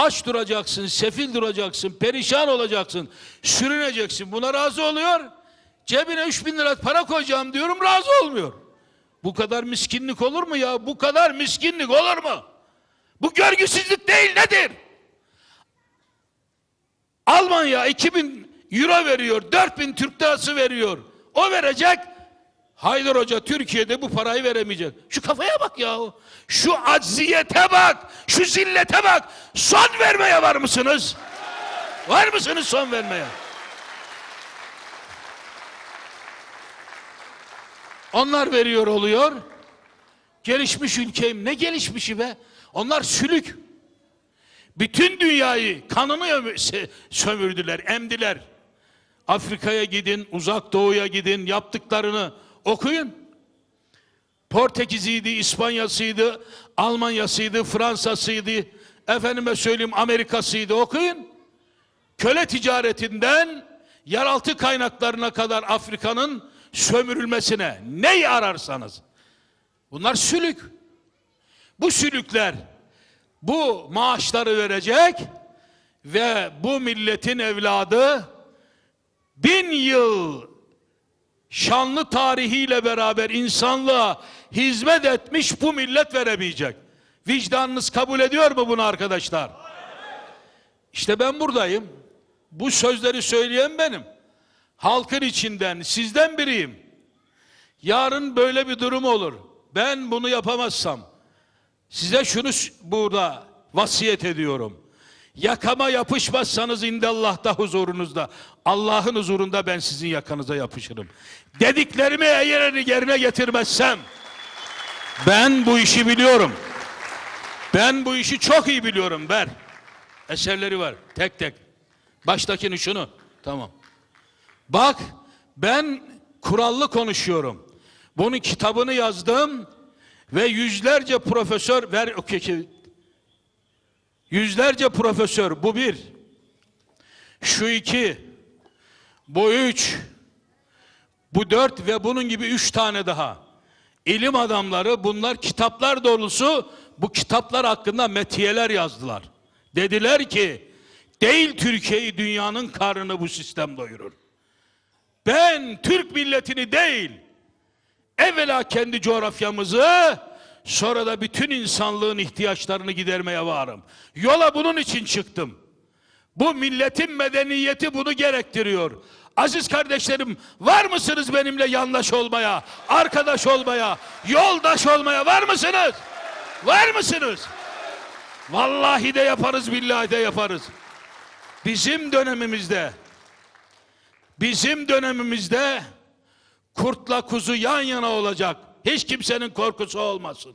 Aç duracaksın, sefil duracaksın, perişan olacaksın, sürüneceksin. Buna razı oluyor. Cebine 3 bin lira para koyacağım diyorum razı olmuyor. Bu kadar miskinlik olur mu ya? Bu kadar miskinlik olur mu? Bu görgüsüzlük değil nedir? Almanya 2000 euro veriyor, 4000 Türk lirası veriyor. O verecek. Haydar Hoca Türkiye'de bu parayı veremeyecek. Şu kafaya bak ya. Şu acziyete bak. Şu zillete bak. Son vermeye var mısınız? Var mısınız son vermeye? Onlar veriyor oluyor. Gelişmiş ülkeyim. Ne gelişmişi be? Onlar sülük. Bütün dünyayı kanını sömürdüler, emdiler. Afrika'ya gidin, uzak doğuya gidin, yaptıklarını okuyun. Portekiz'iydi, İspanya'sıydı, Almanya'sıydı, Fransa'sıydı, efendime söyleyeyim Amerika'sıydı okuyun. Köle ticaretinden yeraltı kaynaklarına kadar Afrika'nın sömürülmesine neyi ararsanız. Bunlar sülük. Bu sülükler bu maaşları verecek ve bu milletin evladı bin yıl şanlı tarihiyle beraber insanlığa hizmet etmiş bu millet veremeyecek. Vicdanınız kabul ediyor mu bunu arkadaşlar? İşte ben buradayım. Bu sözleri söyleyen benim. Halkın içinden, sizden biriyim. Yarın böyle bir durum olur. Ben bunu yapamazsam, Size şunu burada vasiyet ediyorum. Yakama yapışmazsanız indallah'ta huzurunuzda. Allah'ın huzurunda ben sizin yakanıza yapışırım. Dediklerimi eğer yerine getirmezsem ben bu işi biliyorum. Ben bu işi çok iyi biliyorum ben. Eserleri var tek tek. Baştakini şunu. Tamam. Bak ben kurallı konuşuyorum. Bunun kitabını yazdım ve yüzlerce profesör ver yüzlerce profesör bu bir şu iki bu üç bu dört ve bunun gibi üç tane daha ilim adamları bunlar kitaplar dolusu bu kitaplar hakkında metiyeler yazdılar. Dediler ki değil Türkiye'yi dünyanın karnını bu sistem doyurur. Ben Türk milletini değil evvela kendi coğrafyamızı sonra da bütün insanlığın ihtiyaçlarını gidermeye varım. Yola bunun için çıktım. Bu milletin medeniyeti bunu gerektiriyor. Aziz kardeşlerim var mısınız benimle yandaş olmaya, arkadaş olmaya, yoldaş olmaya var mısınız? Var mısınız? Vallahi de yaparız, billahi de yaparız. Bizim dönemimizde bizim dönemimizde kurtla kuzu yan yana olacak. Hiç kimsenin korkusu olmasın.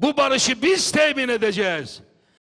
Bu barışı biz temin edeceğiz.